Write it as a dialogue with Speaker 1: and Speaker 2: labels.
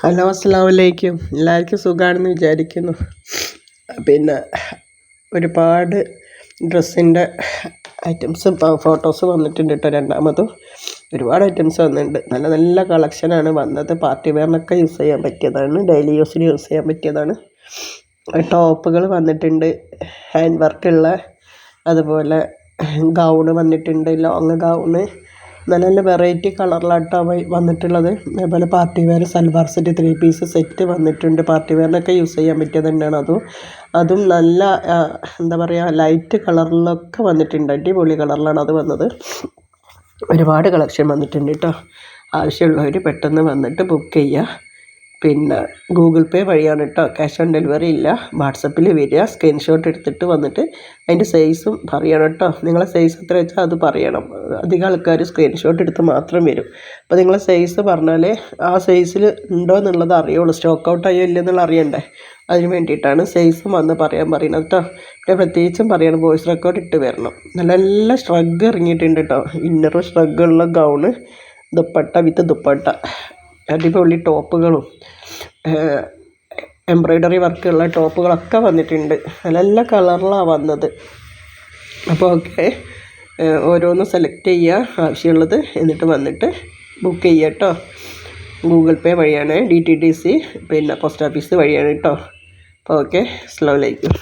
Speaker 1: Hello അസ്സാമലൈക്കും എല്ലാവർക്കും സുഖമാണെന്ന് വിചാരിക്കുന്നു. പിന്നെ ഒരുപാട് ഡ്രസ്സിന്റെ ഐറ്റംസ് ഫോട്ടോസ് വന്നിട്ടുണ്ട് കേട്ടോ രണ്ടാമതും. ഒരുപാട് ഐറ്റംസ് വന്നിട്ടുണ്ട്. നല്ല നല്ല കളക്ഷനാണ് വന്നത്. പാർട്ടി വെയറിനൊക്കെ യൂസ് ചെയ്യാൻ പറ്റിയതാണ്. ഡെയിലി യൂസിന് യൂസ് ചെയ്യാൻ പറ്റിയതാണ്. ടോപ്പുകൾ വന്നിട്ടുണ്ട്. ഹാൻഡ് വർക്കുള്ള അതുപോലെ ഗൗണ് വന്നിട്ടുണ്ട്. Long gown. നല്ല നല്ല വെറൈറ്റി കളറിലായിട്ടാണ് വന്നിട്ടുള്ളത്. അതേപോലെ party wear salwar set three piece set വന്നിട്ടുണ്ട്. പാർട്ടി വെയറിനൊക്കെ യൂസ് ചെയ്യാൻ പറ്റിയത് തന്നെയാണ് അതും. അതും നല്ല എന്താ പറയുക ലൈറ്റ് കളറിലൊക്കെ വന്നിട്ടുണ്ട്. അടിപൊളി കളറിലാണ് അത് വന്നത്. ഒരുപാട് കളക്ഷൻ വന്നിട്ടുണ്ട് കേട്ടോ ആവശ്യമുള്ളവർ പെട്ടെന്ന് വന്നിട്ട് ബുക്ക് ചെയ്യുക പിന്നെ ഗൂഗിൾ പേ വഴിയാണ് കേട്ടോ ക്യാഷ് ഓൺ ഡെലിവറി ഇല്ല. വാട്സപ്പിൽ വരിക. സ്ക്രീൻഷോട്ട് എടുത്തിട്ട് വന്നിട്ട് അതിന്റെ സൈസും പറയണം കേട്ടോ നിങ്ങളെ സൈസ് എത്ര വെച്ചാൽ അത് പറയണം. അധികം ആൾക്കാർ സ്ക്രീൻഷോട്ട് എടുത്ത് മാത്രം വരും. അപ്പോൾ നിങ്ങളെ സൈസ് പറഞ്ഞാലേ ആ സൈസിൽ ഉണ്ടോ എന്നുള്ളത് അറിയുള്ളൂ. സ്റ്റോക്ക് ഔട്ട് ആയോ ഇല്ലെന്നുള്ള അറിയണ്ടേ. അതിന് വേണ്ടിയിട്ടാണ് സൈസും വന്ന് പറയാൻ പറയുന്നത് കേട്ടോ പിന്നെ പ്രത്യേകിച്ചും പറയണം. വോയിസ് റെക്കോർഡ് ഇട്ട് വരണം. നല്ല നല്ല ഷ്രഗ് ഇറങ്ങിയിട്ടുണ്ട് കേട്ടോ ഇന്നറും ഉള്ള ഗൗണ്. ദുപ്പട്ട വിത്ത് ദുപ്പട്ട. അടിപൊളി ടോപ്പുകളും. എംബ്രോയ്ഡറി വർക്കുള്ള ടോപ്പുകളൊക്കെ വന്നിട്ടുണ്ട്. നല്ല കളറിലാണ് വന്നത്. അപ്പോൾ ഓക്കെ ഓരോന്ന് സെലക്ട് ചെയ്യുക ആവശ്യമുള്ളത് എന്നിട്ട് വന്നിട്ട് ബുക്ക് ചെയ്യുക കേട്ടോ ഗൂഗിൾ പേ വഴിയാണ് ഡി ടി ഡി സി പിന്നെ പോസ്റ്റ് ഓഫീസ് വഴിയാണ് കേട്ടോ അപ്പോൾ ഓക്കെ അസ്സാം വലൈക്കും